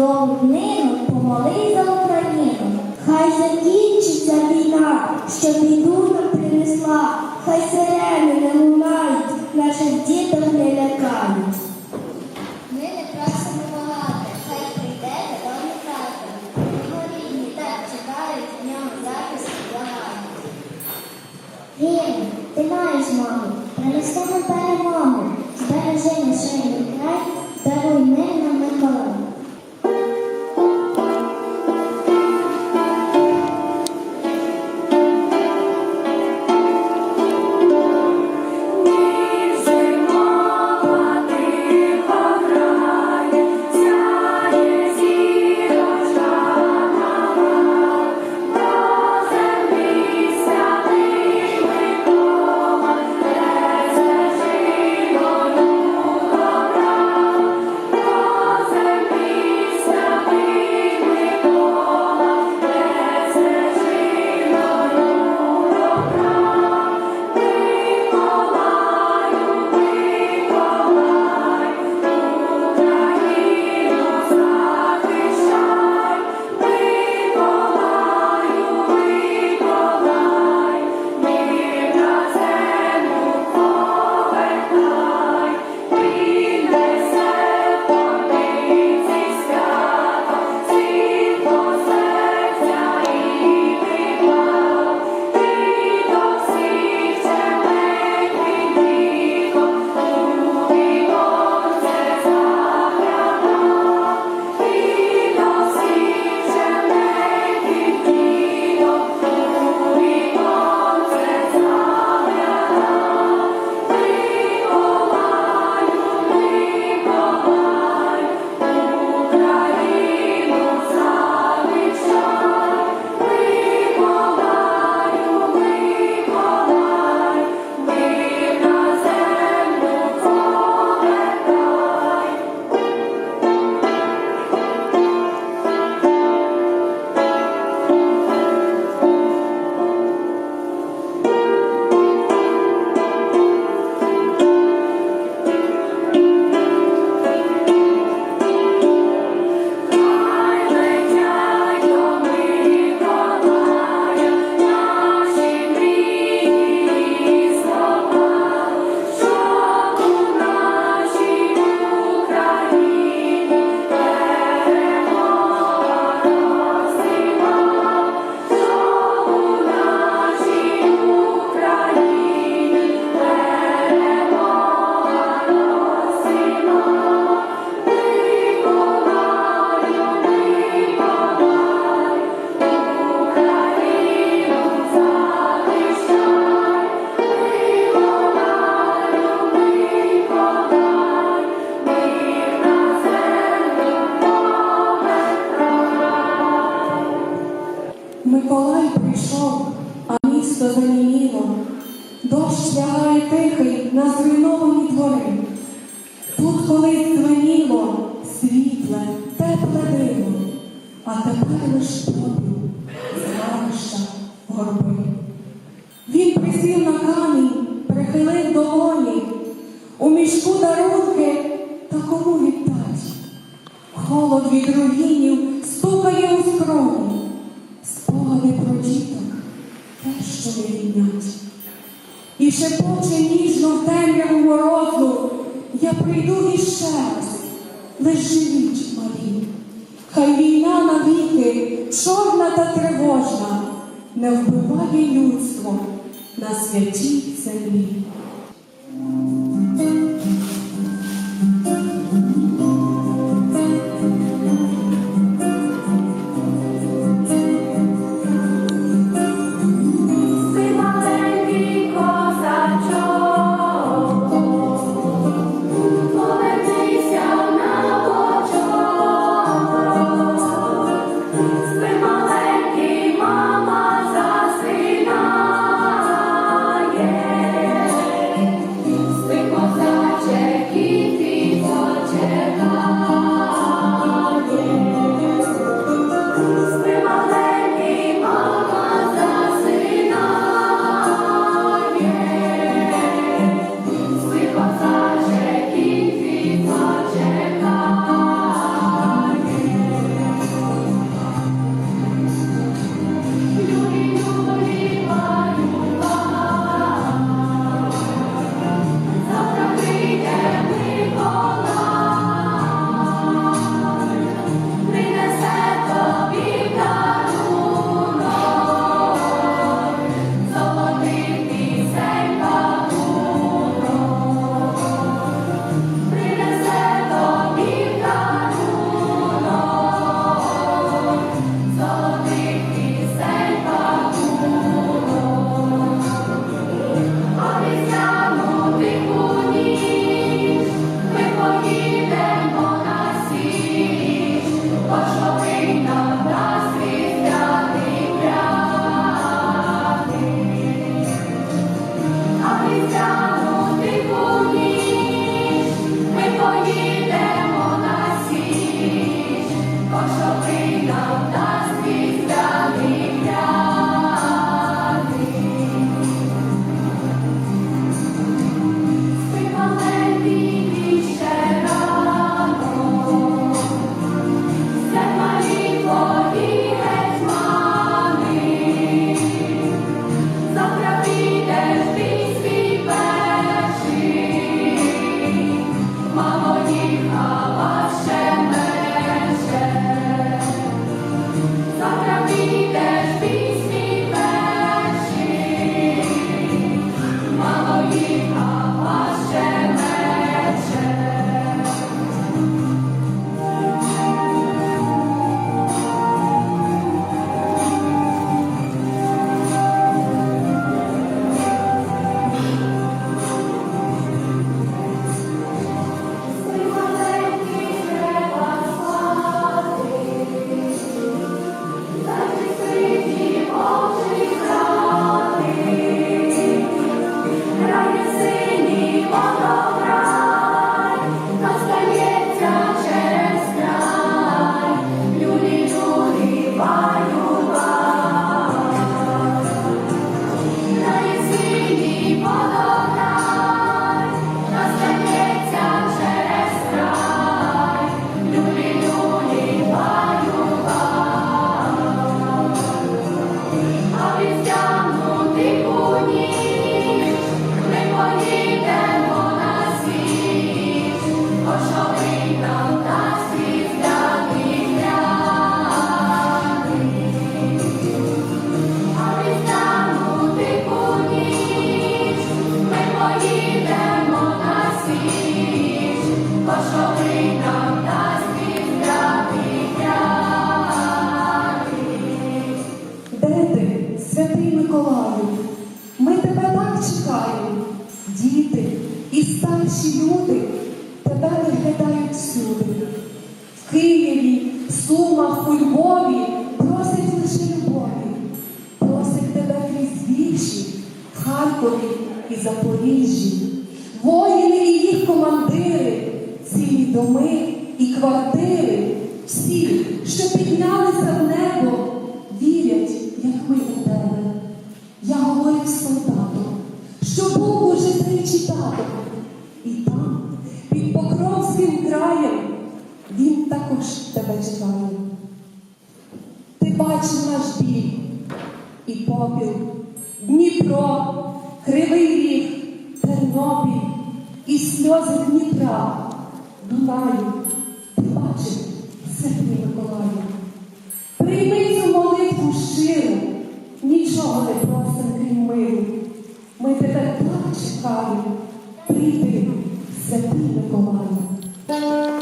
Долнину помоли за Україну. Хай закінчиться війна, що біду принесла, хай сирени не лунають, наших діток не лякають. Ми не просимо хай прийде додому тато. Його так чекають, в ньому захист благають. Він, ти маєш маму, принеси нам перемогу, збережи на край, даруй мир нам Миколаю. А тепер лиш попіл, згарища, горби. Він присів на камінь, прихилив долоні, у мішку дарунки та кому віддать. Холод від руїнів стукає у скроні, спогади про діток те, що не ріднять. І шепоче ніжно в темряву морозну, я прийду іще раз, лиш живіть малі. Навіки, чорна та тривожна, не вбиває людство на святій землі. Сумах, у Львові просять лише любові, просять тебе крізь вірші, в Харкові і Запоріжжі. Воїни і їх командири, цілі доми і квартири, всі, що піднялися в небо, вірять, як ми у тебе. Я говорив з що був уже тричі також тебе чекає. Ти бачив наш біль і попіл, Дніпро, Кривий Ріг, Тернопіль і сльози Дніпра, Дунаю. Ти бачив Святий Миколаю. Прийми цю молитву щиру, нічого не просим, крім миру. Ми тебе так чекаємо. Прийди, Святий Миколаю.